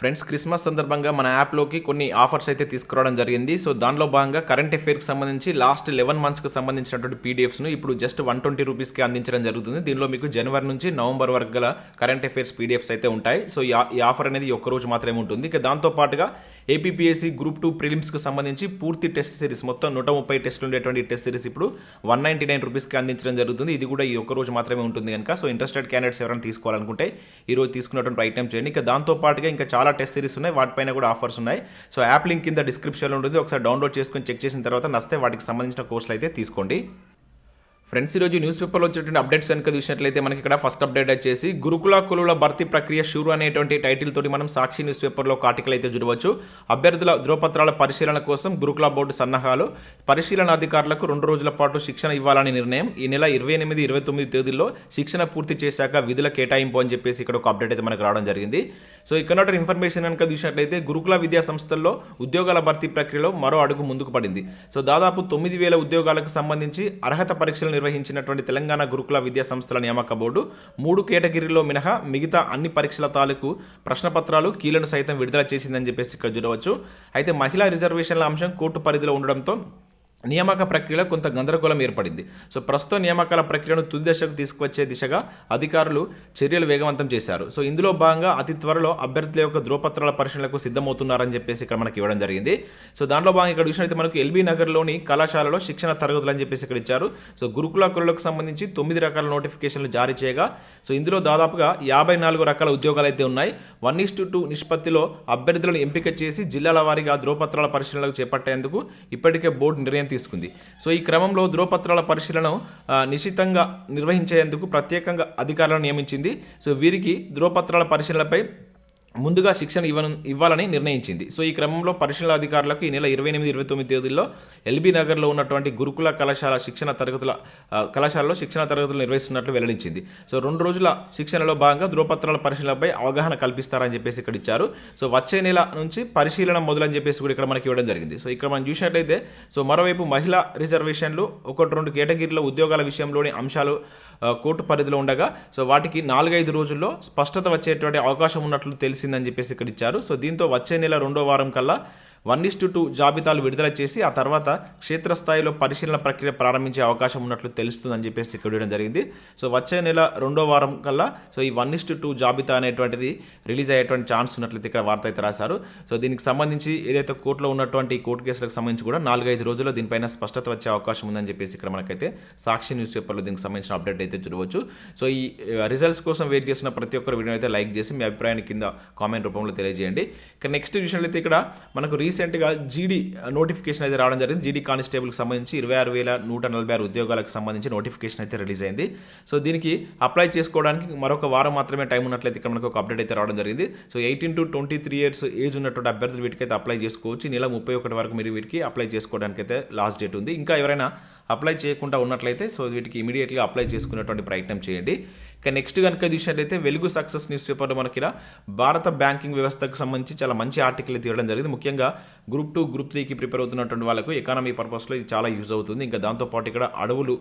Friends Christmas సందర్భంగా మన యాప్లోకి కొన్ని ఆఫర్స్ అయితే తీసుకురావడం జరిగింది. సో దానిలో భాగంగా కరెంట్ అఫేర్కి సంబంధించి లాస్ట్ లెవెన్ మంత్స్కి సంబంధించినటువంటి పీడిఎఫ్స్ను ఇప్పుడు జస్ట్ వన్ ట్వంటీ రూపీస్కి అందించడం జరుగుతుంది. దీనిలో మీకు జనవరి నుంచి నవంబర్ వరకు గల కరెంట్ అఫైర్స్ పీడిఎఫ్స్ అయితే ఉంటాయి. సో ఈ ఆఫర్ అనేది ఒక్కరోజు ఒక్క రోజు మాత్రమే ఉంటుంది. ఇక దాంతో పాటుగా ఏపీపీఎస్సీ గ్రూప్ టూ ప్రిలిమ్స్కి సంబంధించి పూర్తి టెస్ట్ సిరీస్ మొత్తం నూట ముప్పై టెస్ట్లు ఉండేటువంటి టెస్ట్ సిరీస్ ఇప్పుడు వన్ నైంటీ నైన్ రూపీస్కి అందించడం జరుగుతుంది. ఇది కూడా ఈ ఒక్క రోజు మాత్రమే ఉంటుంది కనుక సో ఇంట్రెస్టెడ్ క్యాండిడేట్స్ ఎవరైనా తీసుకోవాలనుకుంటే ఈరోజు తీసుకున్నటువంటి ప్రయత్నం చేయండి. ఇంకా దాంతో పాటుగా ఇంకా చాలా టెస్ట్ సిరీస్ ఉన్నాయి. వాటిపైన కూడా ఆఫర్స్ ఉన్నాయి. సో యాప్ లింక్ కింద డిస్క్రిప్షన్లో ఉంటుంది. ఒకసారి డౌన్లోడ్ చేసుకొని చెక్ చేసిన తర్వాత నస్తే వాటికి సంబంధించిన కోర్సులు అయితే తీసుకోండి. ఫ్రెండ్స్ ఈరోజు న్యూస్ పేపర్లో వచ్చేటువంటి అప్డేట్స్ కనుక చూసినట్లయితే మనకి ఇక్కడ ఫస్ట్ అప్డేట్ వచ్చేసి గురుకుల కులుల భర్తీ ప్రక్రియ షూరు అనేటువంటి టైటిల్ తోటి మనం సాక్షి న్యూస్ పేపర్లో ఒక ఆర్టికల్ అయితే చూడవచ్చు. అభ్యర్థుల ధృవపత్రాల పరిశీలన కోసం గురుకుల బోర్డు సన్నాహాలు. పరిశీలన అధికారులకు రెండు రోజుల పాటు శిక్షణ ఇవ్వాలని నిర్ణయం. ఈ నెల ఇరవై ఎనిమిది ఇరవై తొమ్మిది తేదీల్లో శిక్షణ పూర్తి చేశాక విధుల కేటాయింపు అని చెప్పేసి ఇక్కడ ఒక అప్డేట్ అయితే మనకు రావడం జరిగింది. సో ఇక్కడ ఇన్ఫర్మేషన్ కనుక చూసినట్లయితే గురుకుల విద్యా సంస్థల్లో ఉద్యోగాల భర్తీ ప్రక్రియలో మరో అడుగు ముందుకు పడింది. సో దాదాపు తొమ్మిది వేల ఉద్యోగాలకు సంబంధించి అర్హత పరీక్షలు నిర్వహించినటువంటి తెలంగాణ గురుకుల విద్యా సంస్థల నియామక బోర్డు మూడు కేటగిరీలో మినహా మిగతా అన్ని పరీక్షల తాలూకు ప్రశ్నపత్రాలు కీలను సైతం విడుదల చేసిందని చెప్పేసి ఇక్కడ చూడవచ్చు. అయితే మహిళా రిజర్వేషన్ల అంశం కోర్టు పరిధిలో ఉండడంతో నియామక ప్రక్రియలో కొంత గందరగోళం ఏర్పడింది. సో ప్రస్తుత నియామకాల ప్రక్రియను తుది దశకు తీసుకువచ్చే దిశగా అధికారులు చర్యలు వేగవంతం చేశారు. సో ఇందులో భాగంగా అతి త్వరలో అభ్యర్థుల యొక్క ధృవపత్రాల పరిశీలనకు సిద్ధమవుతున్నారని చెప్పేసి ఇక్కడ మనకి ఇవ్వడం జరిగింది. సో దాంట్లో భాగంగా ఇక్కడ అయితే మనకు ఎల్బీ నగర్లోని కళాశాలలో శిక్షణ తరగతులు అని చెప్పేసి ఇక్కడ ఇచ్చారు. సో గురుకుల కులలకు సంబంధించి తొమ్మిది రకాల నోటిఫికేషన్లు జారీ చేయగా సో ఇందులో దాదాపుగా యాభై నాలుగు రకాల ఉద్యోగాలు అయితే ఉన్నాయి. వన్ ఇస్ టు టూ నిష్పత్తిలో అభ్యర్థులను ఎంపిక చేసి జిల్లాల వారీగా ధృవపత్రాల పరిశీలనకు చేపట్టేందుకు ఇప్పటికే బోర్డు నిర్ణయం తీసుకుంది. సో ఈ క్రమంలో ధ్రువపత్రాల పరిశీలన నిశ్చితంగా నిశితంగా నిర్వహించేందుకు ప్రత్యేకంగా అధికారులను నియమించింది. సో వీరికి ధ్రువపత్రాల పరిశీలనపై ముందుగా శిక్షణ ఇవ్వను ఇవ్వాలని నిర్ణయించింది. సో ఈ క్రమంలో పరిశీలన అధికారులకు ఈ నెల ఇరవై ఎనిమిది ఇరవై తొమ్మిది తేదీల్లో ఎల్బీ నగర్లో ఉన్నటువంటి గురుకుల కళాశాల శిక్షణ తరగతుల కళాశాలలో శిక్షణ తరగతులు నిర్వహిస్తున్నట్లు వెల్లడించింది. సో రెండు రోజుల శిక్షణలో భాగంగా ధృవపత్రాల పరిశీలనపై అవగాహన కల్పిస్తారని చెప్పేసి ఇక్కడ ఇచ్చారు. సో వచ్చే నెల నుంచి పరిశీలన మొదలని చెప్పేసి కూడా ఇక్కడ మనకి ఇవ్వడం జరిగింది. సో ఇక్కడ మనం చూసినట్లయితే సో మరోవైపు మహిళా రిజర్వేషన్లు ఒకటి రెండు కేటగిరీల ఉద్యోగాల విషయంలోని అంశాలు కోర్టు పరిధిలో ఉండగా సో వాటికి నాలుగైదు రోజుల్లో స్పష్టత వచ్చేటువంటి అవకాశం ఉన్నట్లు తెలిసిందని చెప్పేసి ఇక్కడ ఇచ్చారు. సో దీంతో వచ్చే నెల రెండో వారం కల్లా వన్ ఇస్టు టూ జాబితాలు విడుదల చేసి ఆ తర్వాత క్షేత్రస్థాయిలో పరిశీలన ప్రక్రియ ప్రారంభించే అవకాశం ఉన్నట్లు తెలుస్తుందని చెప్పేసి ఇక్కడ ఇవ్వడం జరిగింది. సో వచ్చే నెల రెండో వారం కల్లా సో ఈ వన్ ఇస్టు టూ జాబితా అనేటువంటిది రిలీజ్ అయ్యేటువంటి ఛాన్స్ ఉన్నట్లయితే ఇక్కడ వార్త అయితే రాశారు. సో దీనికి సంబంధించి ఏదైతే కోర్టులో ఉన్నటువంటి కోర్టు కేసులకు సంబంధించి కూడా నాలుగైదు రోజుల్లో దీనిపైన స్పష్టత వచ్చే అవకాశం ఉందని చెప్పేసి ఇక్కడ మనకైతే సాక్షి న్యూస్ పేపర్లో దీనికి సంబంధించిన అప్డేట్ అయితే చూడవచ్చు. సో ఈ రిజల్ట్స్ కోసం వెయిట్ చేస్తున్న ప్రతి ఒక్కరు వీడియో అయితే లైక్ చేసి మీ అభిప్రాయాన్ని కింద కామెంట్ రూపంలో తెలియజేయండి. ఇక నెక్స్ట్ అయితే ఇక్కడ మనకు రీసెంట్ రీసెంట్గా జీడీ నోటిఫికేషన్ అయితే రావడం జరిగింది. జీడీ కానిస్టేబుల్కి సంబంధించి ఇరవై ఆరు వేల నూట నలభై ఆరు ఉద్యోగాలకు సంబంధించి నోటిఫికేషన్ అయితే రిలీజ్ అయింది. సో దీనికి అప్లై చేసుకోవడానికి మరొక వారం మాత్రమే టైం ఉన్నట్లయితే ఇక్కడ మనకు ఒక అప్డేట్ అయితే రావడం జరిగింది. So eighteen to twenty three years age ఉన్నటువంటి అభ్యర్థులు వీటికైతే అప్లై చేసుకోవచ్చు. నెల ముప్పై ఒకటి వరకు మీరు వీటికి అప్లై చేసుకోవడానికి అయితే లాస్ట్ డేట్ ఉంది. ఇంకా ఎవరైనా అప్లై చేయకుండా ఉన్నట్లయితే సో వీటికి ఇమీడియట్గా అప్లై చేసుకునేటువంటి ప్రయత్నం చేయండి. ఇక నెక్స్ట్ కనుక చూసినట్లయితే వెలుగు సక్సెస్ న్యూస్ పేపర్లో మనకి ఇలా భారత బ్యాంకింగ్ వ్యవస్థకు సంబంధించి చాలా మంచి ఆర్టికల్ తీయడం జరిగింది. ముఖ్యంగా గ్రూప్ టూ గ్రూప్ త్రీకి ప్రిపేర్ అవుతున్నటువంటి వాళ్ళకు ఎకానమీ పర్పస్లో ఇది చాలా యూజ్ అవుతుంది. ఇంకా దాంతోపాటు ఇక్కడ అడవులు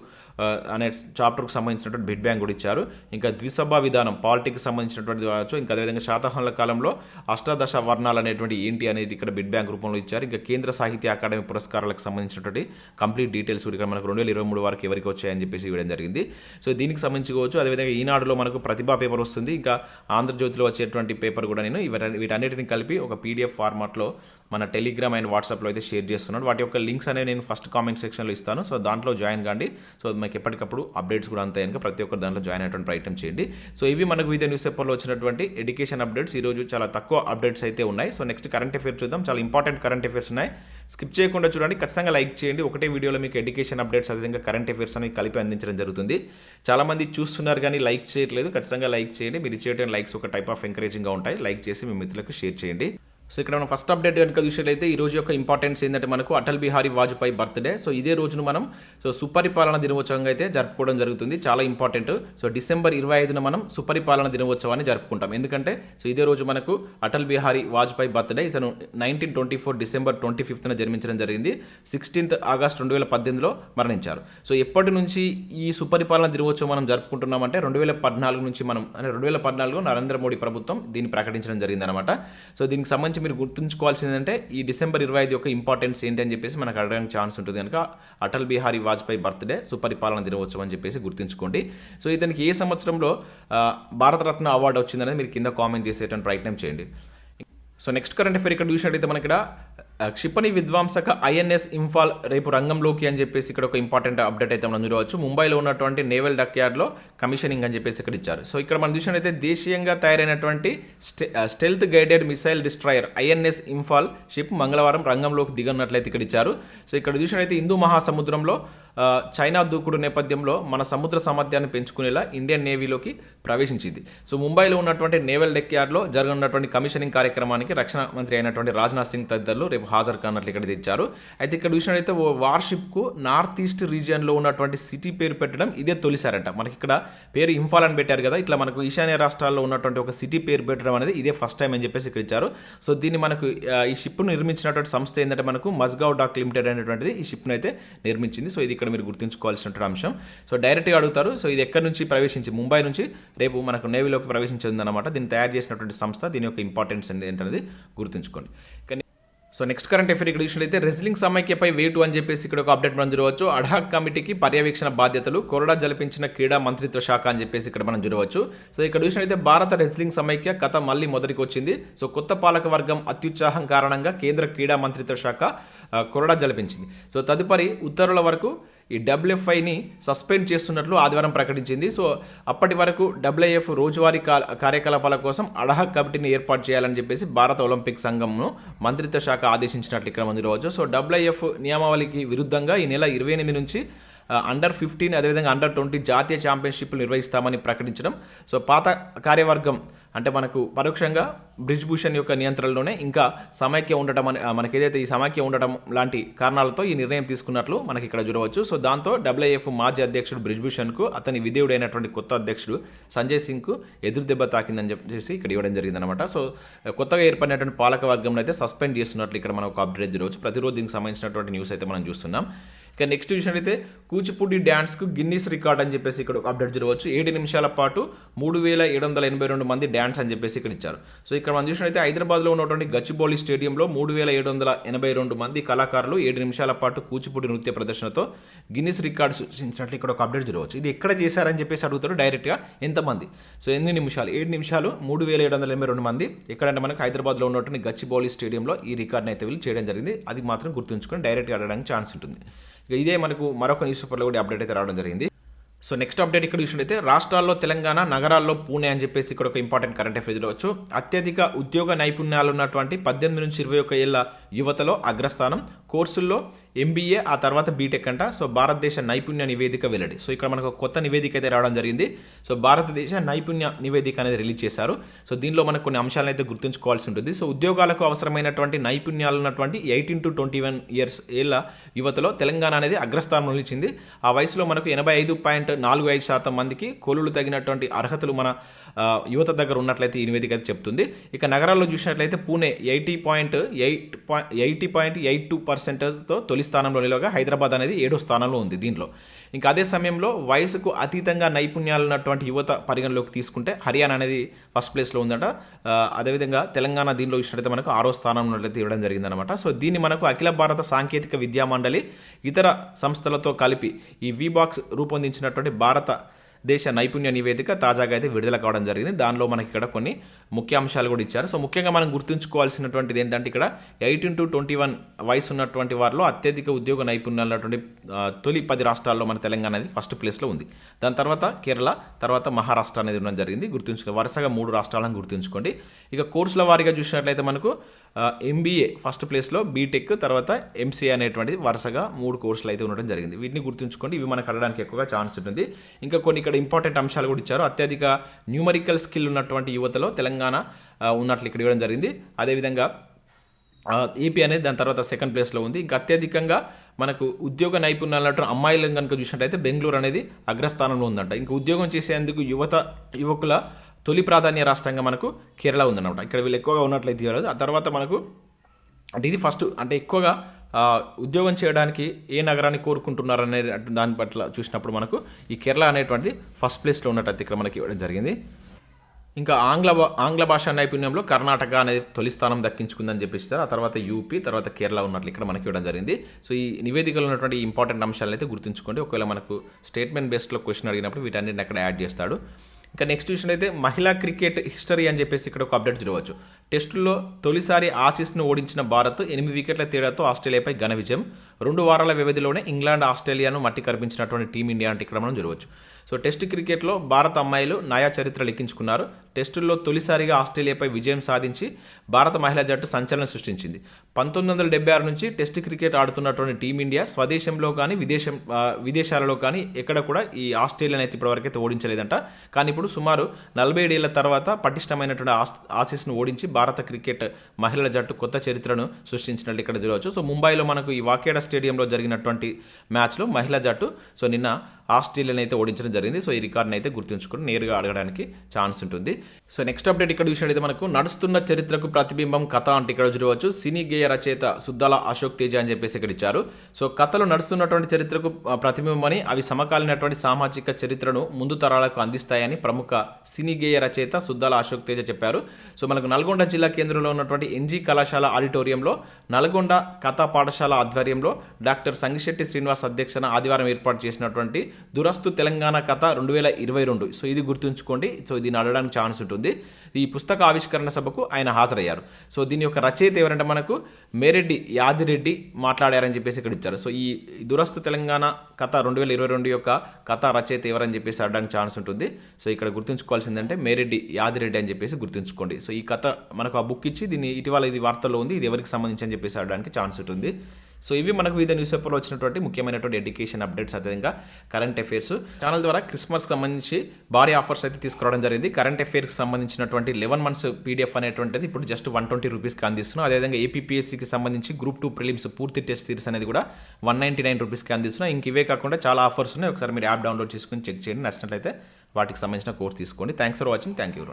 అనే చాప్టర్కు సంబంధించినటువంటి బిడ్ బ్యాంక్ కూడా ఇచ్చారు. ఇంకా ద్విసభ విధానం పాలిటిక్స్ సంబంధించినటువంటి కావచ్చు ఇంకా అదేవిధంగా శాతహనుల కాలంలో అష్టాదశ వర్ణాలు అనేటువంటి ఏంటి అనేది ఇక్కడ బిడ్ బ్యాంక్ రూపంలో ఇచ్చారు. ఇంకా కేంద్ర సాహిత్య అకాడమీ పురస్కారాలకు సంబంధించినటువంటి కంప్లీట్ డీటెయిల్స్ ఇక్కడ మనకు రెండు వేల ఇరవై మూడు వరకు ఎవరికి వచ్చాయని చెప్పేసి ఇవ్వడం జరిగింది. సో దీనికి సంబంధించి కావచ్చు అదేవిధంగా ఈనాడులో మనకు ప్రతిభా పేపర్ వస్తుంది. ఇంకా ఆంధ్రజ్యోతిలో వచ్చేటువంటి పేపర్ కూడా నేను వీటన్నిటిని కలిపి ఒక పీడిఎఫ్ ఫార్మాట్లో మన టెలిగ్రామ్ అండ్ వాట్సాప్లో అయితే షేర్ చేస్తున్నాడు. వాటి యొక్క లింక్స్ అనేవి నేను ఫస్ట్ కామెంట్ సెక్షన్లో ఇస్తాను. సో దాంట్లో జాయిన్ కాండి. సో మీకు ఎప్పటికప్పుడు అప్డేట్స్ కూడా అంతే కనుక ప్రతి ఒక్కరు దాంట్లో జాయిన్ అయ్యేటువంటి ప్రయత్నం చేయండి. సో ఇవి మనకు వివిధ న్యూస్ పేపర్లో వచ్చినటువంటి ఎడ్యుకేషన్ అప్డేట్స్ ఈరోజు చాలా తక్కువ అప్డేట్స్ అయితే ఉన్నాయి. సో నెక్స్ట్ కరెంట్ అఫేర్స్ చూద్దాం. చాలా ఇంపార్టెంట్ కరెంట్ అఫేర్స్ ఉన్నాయి. స్కిప్ చేయకుండా చూడండి. ఖచ్చితంగా లైక్ చేయండి. ఒకటే వీడియోలో మీకు ఎడ్యుకేషన్ అప్డేట్స్ అదేవిధంగా కరెంట్ అఫేర్స్ అనేవి కలిపి అందించడం జరుగుతుంది. చాలామంది చూస్తున్నారు కానీ లైక్ చేయట్లేదు. ఖచ్చితంగా లైక్ చేయండి. మీరు ఇచ్చేటువంటి లైక్స్ ఒక టైప్ ఆఫ్ ఎంకరేజింగ్గా ఉంటాయి. లైక్ చేసి మీ మిత్రులకు షేర్ చేయండి. సో ఇక్కడ మనం ఫస్ట్ అప్డేట్ కనుక చూసినట్లయితే ఈ రోజు యొక్క ఇంపార్టెన్స్ ఏంటంటే మనకు అటల్ బిహారీ వాజ్పేయి బర్త్డే సో ఇదే రోజును మనం సో సుపరిపాలన దినోత్సవంగా అయితే జరుపుకోవడం జరుగుతుంది. చాలా ఇంపార్టెంట్ సో డిసెంబర్ ఇరవై ఐదున మనం సుపరిపాలన దినోత్సవాన్ని జరుపుకుంటాం. ఎందుకంటే సో ఇదే రోజు మనకు అటల్ బిహారీ వాజ్పేయి బర్త్డే ఇతను nineteen twenty four December twenty ఫిఫ్త్న జన్మించడం జరిగింది. సిక్స్టీన్త్ ఆగస్ట్ రెండు వేల పద్దెనిమిదిలో మరణించారు. సో ఎప్పటి నుంచి ఈ సుపరిపాలన దినోత్సవం మనం జరుపుకుంటున్నామంటే రెండు వేల పద్నాలుగు నుంచి మనం అంటే రెండు వేల పద్నాలుగులో నరేంద్ర మోడీ ప్రభుత్వం దీన్ని ప్రకటించడం జరిగిందనమాట సో దీనికి సంబంధించి మీరు గుర్తుంచుకోవాల్సింది ఏంటంటే ఈ డిసెంబర్ ఇరవై ఐదు యొక్క ఇంపార్టెన్స్ ఏంటి అని చెప్పేసి మనకు అడగడానికి ఛాన్స్ ఉంటుంది. కనుక అటల్ బిహారీ వాజ్పేయి బర్త్డే సుపరిపాలన దినోత్సవం అని చెప్పేసి గుర్తుంచుకోండి. సో ఇతనికి ఏ సంవత్సరంలో భారతరత్న అవార్డు వచ్చిందనేది మీరు కింద కామెంట్ చేసేటువంటి ప్రయత్నం చేయండి. సో నెక్స్ట్ కరెంట్ అఫేర్ ఇక్కడ చూసినట్టయితే మనకి ఇక్కడ క్షిపణి విధ్వంసక ఐఎన్ఎస్ ఇంఫాల్ రేపు రంగంలోకి అని చెప్పేసి ఇక్కడ ఒక ఇంపార్టెంట్ అప్డేట్ అయితే మనం చూడవచ్చు. ముంబైలో ఉన్నటువంటి నేవల్ డక్యార్డ్లో కమిషనింగ్ అని చెప్పేసి ఇక్కడ ఇచ్చారు. సో ఇక్కడ మనం చూసినట్టయితే దేశీయంగా తయారైనటువంటి స్టె stealth guided missile destroyer INS Imphal ship మంగళవారం రంగంలోకి దిగనున్నట్లయితే ఇక్కడ ఇచ్చారు. సో ఇక్కడ చూసినట్టయితే హిందూ మహాసముద్రంలో చైనా దూకుడు నేపథ్యంలో మన సముద్ర సామర్థ్యాన్ని పెంచుకునేలా ఇండియన్ నేవీలోకి ప్రవేశించింది. సో ముంబైలో ఉన్నటువంటి నేవల్ డెక్ యార్డ్లో జరగనున్నటువంటి కమిషనింగ్ కార్యక్రమానికి రక్షణ మంత్రి అయినటువంటి రాజ్నాథ్ సింగ్ తదితరులు రేపు హాజర్ కానట్లు ఇక్కడ తెచ్చారు. అయితే ఇక్కడ చూసినట్లయితే ఓ వార్షిప్కు నార్త్ ఈస్ట్ రీజియన్లో ఉన్నటువంటి సిటీ పేరు పెట్టడం ఇదే తొలిసారంట. మనకి ఇక్కడ పేరు ఇంఫాల్ అని పెట్టారు కదా ఇట్లా మనకు ఈశాన్య రాష్ట్రాల్లో ఉన్నటువంటి ఒక సిటీ పేరు పెట్టడం అనేది ఇదే ఫస్ట్ టైం అని చెప్పేసి ఇక్కడ ఇచ్చారు. సో దీన్ని మనకు ఈ షిప్ను నిర్మించినటువంటి సంస్థ ఏంటంటే మనకు మస్గావ్ డాక్ లిమిటెడ్ అనేటువంటిది ఈ షిప్ను అయితే నిర్మించింది. సో ఇది ఇక్కడ మీరు గుర్తుంచుకోవాల్సినటువంటి అంశం. సో డైరెక్ట్గా అడుగుతారు సో ఇది ఎక్కడి నుంచి ప్రవేశించి ముంబై నుంచి రేపు మనకు నేవీలోకి ప్రవేశించింది అనమాట దీన్ని తయారు చేసినటువంటి సంస్థ దీని యొక్క ఇంపార్టెన్స్ ఏంటనేది గుర్తుంచుకోండి. కానీ సో నెక్స్ట్ కరెంట్ అఫేర్ ఇక్కడ చూసినట్లయితే రెజ్లింగ్ సమైక్యపై వేటు అని చెప్పేసి ఇక్కడ ఒక అప్డేట్ మనం చూడవచ్చు. అడాక్ కమిటీకి పర్యవేక్షణ బాధ్యతలు కొరడా జలిపించిన క్రీడా మంత్రిత్వ శాఖ అని చెప్పేసి ఇక్కడ మనం చూడవచ్చు. సో ఇక్కడ చూసినట్లయితే భారత రెజ్లింగ్ సమైక్య కథ మళ్ళీ మొదటికి వచ్చింది. సో కొత్త పాలక వర్గం అత్యుత్సాహం కారణంగా కేంద్ర క్రీడా మంత్రిత్వ శాఖ కొరడా జలిపించింది. సో తదుపరి ఉత్తర్వుల వరకు ఈ డబ్ల్యూఎఫ్ఐని సస్పెండ్ చేస్తున్నట్లు ఆదివారం ప్రకటించింది. సో అప్పటి వరకు డబ్ల్యూఎఫ్ రోజువారీ కార్యకలాపాల కోసం అడహక్ కమిటీని ఏర్పాటు చేయాలని చెప్పేసి భారత ఒలింపిక్ సంఘంను మంత్రిత్వ శాఖ ఆదేశించినట్లు ఇక్కడ ఉంది రోజు సో డబ్ల్యూఎఫ్ నియమావళికి విరుద్ధంగా ఈ నెల ఇరవై ఎనిమిది నుంచి అండర్ ఫిఫ్టీన్ అదేవిధంగా అండర్ ట్వంటీ జాతీయ ఛాంపియన్షిప్లు నిర్వహిస్తామని ప్రకటించడం. సో పాత కార్యవర్గం అంటే మనకు పరోక్షంగా బ్రిజ్భూషణ్ యొక్క నియంత్రణలోనే ఇంకా సమైక్య ఉండటం అని మనకేదైతే మనకి ఏదైతే ఈ సమైక్య ఉండటం లాంటి కారణాలతో ఈ నిర్ణయం తీసుకున్నట్లు మనకి ఇక్కడ చూడవచ్చు. సో దాంతో డబ్ల్యూఎఫ్ మాజీ అధ్యక్షుడు బ్రిజ్భూషణ్కు అతని విధేయుడైనటువంటి కొత్త అధ్యక్షుడు సంజయ్ సింగ్కు ఎదురు దెబ్బ తాకిందని చెప్పేసి ఇక్కడ ఇవ్వడం జరిగిందనమాట సో కొత్తగా ఏర్పడినటువంటి పాలక వర్గంలో అయితే సస్పెండ్ చేస్తున్నట్లు ఇక్కడ మనం ఒక అప్డేట్ చూడవచ్చు. ప్రతిరోజు దీనికి సంబంధించినటువంటి న్యూస్ అయితే మనం చూస్తున్నాం. ఇక నెక్స్ట్ చూసినట్లయితే కూచిపూడి డ్యాన్స్కు గిన్నీస్ రికార్డ్ అని చెప్పేసి ఇక్కడ ఒక అప్డేట్ జరగవచ్చు. ఏడు నిమిషాల పాటు మూడు వేల ఏడు వందల ఎనభై రెండు మంది డ్యాన్స్ అని చెప్పేసి ఇక్కడ ఇచ్చారు. సో ఇక్కడ మనం చూసినట్లయితే హైదరాబాద్లో ఉన్నటువంటి గచ్చిబౌలి స్టేడియంలో మూడు వేల ఏడు వందల ఎనభై రెండు మంది కళాకారులు ఏడు నిమిషాల పాటు కూచిపూడి నృత్య ప్రదర్శనతో గిన్నిస్ రికార్డ్ సృష్టించినట్లు ఇక్కడ ఒక అప్డేట్ జరగవచ్చు. ఇది ఎక్కడ చేశారని చెప్పేసి అడుగుతారు డైరెక్ట్గా ఎంతమంది? సో ఎన్ని నిమిషాలు? ఏడు నిమిషాలు మూడు వేల ఏడు వందల ఎనభై రెండు మంది. ఎక్కడంటే మనకు హైదరాబాద్లో ఉన్నటువంటి గచ్చిబౌలి స్టేడియంలో ఈ రికార్డ్ని అయితే వీళ్ళు చేయడం జరిగింది. అది మాత్రం గుర్తుంచుకొని డైరెక్ట్గా ఆడడానికి ఛాన్స్ ఉంటుంది. ఇక ఇదే మనకు మరొక న్యూస్ పేపర్లో కూడా అప్డేట్ అయితే రావడం జరిగింది. సో నెక్స్ట్ అప్డేట్ ఇక్కడ చూసినట్టయితే రాష్ట్రాల్లో తెలంగాణ నగరాల్లో పూణే అని చెప్పేసి ఇక్కడ ఒక ఇంపార్టెంట్ కరెంట్ అఫేర్ చూడవచ్చు అత్యధిక ఉద్యోగ నైపుణ్యాలు ఉన్నటువంటి పద్దెనిమిది నుంచి ఇరవై ఒక ఏళ్ళ యువతలో అగ్రస్థానం. కోర్సుల్లో ఎంబీఏ ఆ తర్వాత బీటెక్ అంట. సో భారతదేశ నైపుణ్య నివేదిక వెల్లడి. సో ఇక్కడ మనకు కొత్త నివేదిక అయితే రావడం జరిగింది. సో భారతదేశ నైపుణ్య నివేదిక అనేది రిలీజ్ చేశారు. సో దీనిలో మనకు కొన్ని అంశాలను అయితే గుర్తుంచుకోవాల్సి ఉంటుంది. సో ఉద్యోగాలకు అవసరమైనటువంటి నైపుణ్యాలు ఉన్నటువంటి eighteen to twenty one years ఏళ్ళ యువతలో తెలంగాణ అనేది అగ్రస్థానం నిలిచింది. ఆ వయసులో మనకు ఎనభై ఐదు పాయింట్ నాలుగు ఐదు శాతం మందికి కోలులు తగినటువంటి అర్హతలు మన యువత దగ్గర ఉన్నట్లయితే ఈ నివేదిక అయితే చెప్తుంది. ఇక నగరాల్లో చూసినట్లయితే Pune eighty point eight point eighty point eight two పర్సెంటేజ్తో తొలి స్థానంలో నిలవగా హైదరాబాద్ అనేది ఏడో స్థానంలో ఉంది దీంట్లో. ఇంకా అదే సమయంలో వయసుకు అతీతంగా నైపుణ్యాలు ఉన్నటువంటి యువత పరిగణలోకి తీసుకుంటే హర్యానా అనేది ఫస్ట్ ప్లేస్లో ఉందట. అదేవిధంగా తెలంగాణ దీనిలో చూసినట్లయితే మనకు ఆరో స్థానంలో అయితే ఇవ్వడం జరిగిందనమాట సో దీన్ని మనకు అఖిల భారత సాంకేతిక విద్యా మండలి ఇతర సంస్థలతో కలిపి ఈ వీబాక్స్ రూపొందించినటువంటి భారత దేశ నైపుణ్య నివేదిక తాజాగా అయితే విడుదల కావడం జరిగింది. దానిలో మనకి ఇక్కడ కొన్ని ముఖ్య అంశాలు కూడా ఇచ్చారు. సో ముఖ్యంగా మనం గుర్తుంచుకోవాల్సినటువంటిది ఏంటంటే ఇక్కడ ఎయిటీన్ టు ట్వంటీ వన్ వయసు ఉన్నటువంటి వారిలో అత్యధిక ఉద్యోగ నైపుణ్యాలు ఉన్నటువంటి తొలి పది రాష్ట్రాల్లో మన తెలంగాణ అనేది ఫస్ట్ ప్లేస్లో ఉంది. దాని తర్వాత కేరళ తర్వాత మహారాష్ట్ర అనేది ఉండడం జరిగింది. గుర్తుంచుకో వరుసగా మూడు రాష్ట్రాలను గుర్తుంచుకోండి. ఇక కోర్సుల వారీగా చూసినట్లయితే మనకు ఎంబీఏ ఫస్ట్ ప్లేస్లో బీటెక్ తర్వాత ఎంసీఏ అనేటువంటిది వరుసగా మూడు కోర్సులు అయితే ఉండడం జరిగింది. వీటిని గుర్తుంచుకోండి. ఇవి మనకు అడగడానికి ఎక్కువగా ఛాన్స్ ఉంటుంది. ఇంకా కొన్ని ఇక్కడ ఇంపార్టెంట్ అంశాలు కూడా ఇచ్చారు. అత్యధిక న్యూమరికల్ స్కిల్ ఉన్నటువంటి యువతలో తెలంగాణ తెలంగాణ ఉన్నట్లు ఇక్కడ ఇవ్వడం జరిగింది. అదేవిధంగా ఏపీ అనేది దాని తర్వాత సెకండ్ ప్లేస్లో ఉంది. ఇంకా అత్యధికంగా మనకు ఉద్యోగ నైపుణ్యాలు అమ్మాయిలను కనుక చూసినట్టయితే బెంగళూరు అనేది అగ్రస్థానంలో ఉందంట. ఇంకా ఉద్యోగం చేసేందుకు యువత యువకుల తొలి ప్రాధాన్య రాష్ట్రంగా మనకు కేరళ ఉందన్నమాట. ఇక్కడ వీళ్ళు ఎక్కువగా ఉన్నట్లయితే ఇవ్వలేదు. ఆ తర్వాత మనకు అంటే ఇది ఫస్ట్ అంటే ఎక్కువగా ఉద్యోగం చేయడానికి ఏ నగరాన్ని కోరుకుంటున్నారు అనే దాని పట్ల చూసినప్పుడు మనకు ఈ కేరళ అనేటువంటిది ఫస్ట్ ప్లేస్లో ఉన్నట్టు ఇక్కడ మనకి ఇవ్వడం జరిగింది. ఇంకా ఆంగ్ల ఆంగ్ల భాషా నైపుణ్యంలో కర్ణాటక అనేది తొలి స్థానం దక్కించుకుందని చెప్పేసి ఆ తర్వాత యూపీ తర్వాత కేరళ ఉన్నట్లు ఇక్కడ మనకి ఇవ్వడం జరిగింది. సో ఈ నివేదికలో ఉన్నటువంటి ఇంపార్టెంట్ అంశాలను అయితే గుర్తుంచుకోండి. ఒకవేళ మనకు స్టేట్మెంట్ బేస్డ్లో క్వశ్చన్ అడిగినప్పుడు వీటన్నిటిని అక్కడ యాడ్ చేస్తాడు. ఇంకా నెక్స్ట్ విషయం అయితే మహిళా క్రికెట్ హిస్టరీ అని చెప్పేసి ఇక్కడ ఒక అప్డేట్ చూడవచ్చు. టెస్టుల్లో తొలిసారి ఆసీస్ను ఓడించిన భారత్ ఎనిమిది వికెట్ల తేడాతో ఆస్ట్రేలియాపై ఘన విజయం. రెండు వారాల వ్యవధిలోనే ఇంగ్లాండ్ ఆస్ట్రేలియాను మట్టి కనిపించినటువంటి టీమిండియా అంటే ఇక్కడ మనం చూడవచ్చు. సో టెస్ట్ క్రికెట్లో భారత అమ్మాయిలు నయా చరిత్ర లెక్కించుకున్నారు. టెస్టుల్లో తొలిసారిగా ఆస్ట్రేలియాపై విజయం సాధించి భారత మహిళా జట్టు సంచలనం సృష్టించింది. పంతొమ్మిది వందల డెబ్బై ఆరు నుంచి టెస్ట్ క్రికెట్ ఆడుతున్నటువంటి టీమిండియా స్వదేశంలో కానీ విదేశం విదేశాలలో కానీ ఎక్కడ కూడా ఈ ఆస్ట్రేలియాని అయితే ఇప్పటివరకు ఓడించలేదంట. కానీ ఇప్పుడు సుమారు నలభై ఏడేళ్ళ తర్వాత పటిష్టమైనటువంటి ఆస్ ఆసీస్ను ఓడించి భారత క్రికెట్ మహిళల జట్టు కొత్త చరిత్రను సృష్టించినట్లు ఇక్కడ చూడవచ్చు సో ముంబైలో మనకు ఈ వాకేడా స్టేడియంలో జరిగినటువంటి మ్యాచ్లో మహిళా జట్టు సో నిన్న ఆస్ట్రేలియాని అయితే ఓడించడం జరిగింది. సో ఈ రికార్డ్ని అయితే గుర్తుంచుకుని నేరుగా అడగడానికి ఛాన్స్ ఉంటుంది. సో నెక్స్ట్ అప్డేట్ ఇక్కడ చూసినట్టయితే మనకు నడుస్తున్న చరిత్రకు ప్రతిబింబం కథ అంటే ఇక్కడ చూడవచ్చు. సినీ గేయ రచయిత సుద్దాల అశోక్ తేజ అని చెప్పేసి ఇక్కడ ఇచ్చారు. సో కథలు నడుస్తున్నటువంటి చరిత్రకు ప్రతిబింబమని ప్రతిబింబం అని అవి సమకాలీనటువంటి సామాజిక చరిత్రను ముందు తరాలకు అందిస్తాయని ప్రముఖ సినీ గేయ రచయిత సుద్దాల అశోక్ తేజ చెప్పారు. సో మనకు నల్గొండ జిల్లా కేంద్రంలో ఉన్నటువంటి ఎన్జీ కళాశాల ఆడిటోరియంలో నల్గొండ కథా పాఠశాల ఆధ్వర్యంలో డాక్టర్ సంగిశెట్టి శ్రీనివాస్ అధ్యక్షన ఆదివారం ఏర్పాటు చేసినటువంటి దురస్తు తెలంగాణ కథ రెండు వేల ఇరవై రెండు. సో ఇది గుర్తుంచుకోండి. సో దీన్ని అడగడానికి ఛాన్స్ ఉంటుంది. ఈ పుస్తక ఆవిష్కరణ సభకు ఆయన హాజరయ్యారు. సో దీని యొక్క రచయిత ఎవరంటే మనకు మేరెడ్డి యాదిరెడ్డి మాట్లాడారని చెప్పేసి ఇక్కడ ఇచ్చారు. సో ఈ దురస్తు తెలంగాణ కథ రెండు వేల ఇరవై రెండు యొక్క కథ రచయిత ఎవరని చెప్పేసి అడగడానికి ఛాన్స్ ఉంటుంది. సో ఇక్కడ గుర్తుంచుకోవాల్సిందంటే మేరెడ్డి యాదిరెడ్డి అని చెప్పేసి గుర్తుంచుకోండి. సో ఈ కథ మనకు ఆ బుక్ ఇచ్చి దీన్ని ఇటీవల ఇది వార్తల్లో ఉంది ఇది ఎవరికి సంబంధించి అని చెప్పేసి అడగడానికి ఛాన్స్ ఉంటుంది. సో ఇవి మనకు వివిధ న్యూస్ పేపర్లో వచ్చినటువంటి ముఖ్యమైనటువంటి ఎడ్యుకేషన్ అప్డేట్స్ అదేవిధంగా కరెంట్ అఫైర్స్ ఛానల్ ద్వారా క్రిస్మస్కి సంబంధించి భారీ ఆఫర్స్ అయితే తీసుకురావడం జరిగింది. కరెంట్ అఫైర్స్కి సంబంధించినటువంటి లెవెన్ మంత్స్ పీడిఎఫ్ అనేటువంటిది ఇప్పుడు జస్ట్ వన్ ట్వంటీ రూపీస్కి అందిస్తున్నాం. అదేవిధంగా ఏపీఎస్సీకి సంబంధించి గ్రూప్ టూ ప్రిలిమ్స్ పూర్తి టెస్ట్ సిరీస్ అనేది కూడా వన్ నైంటీ నైన్ రూపీస్కి అందిస్తున్నాం. ఇంక ఇవే కాకుండా చాలా ఆఫర్స్ ఉన్నాయి. ఒకసారి మీరు యాప్ డౌన్లోడ్ చేసుకుని చెక్ చేయండి. నచ్చినట్లయితే వాటికి సంబంధించిన కోర్స్ తీసుకోండి. Thanks for watching thank you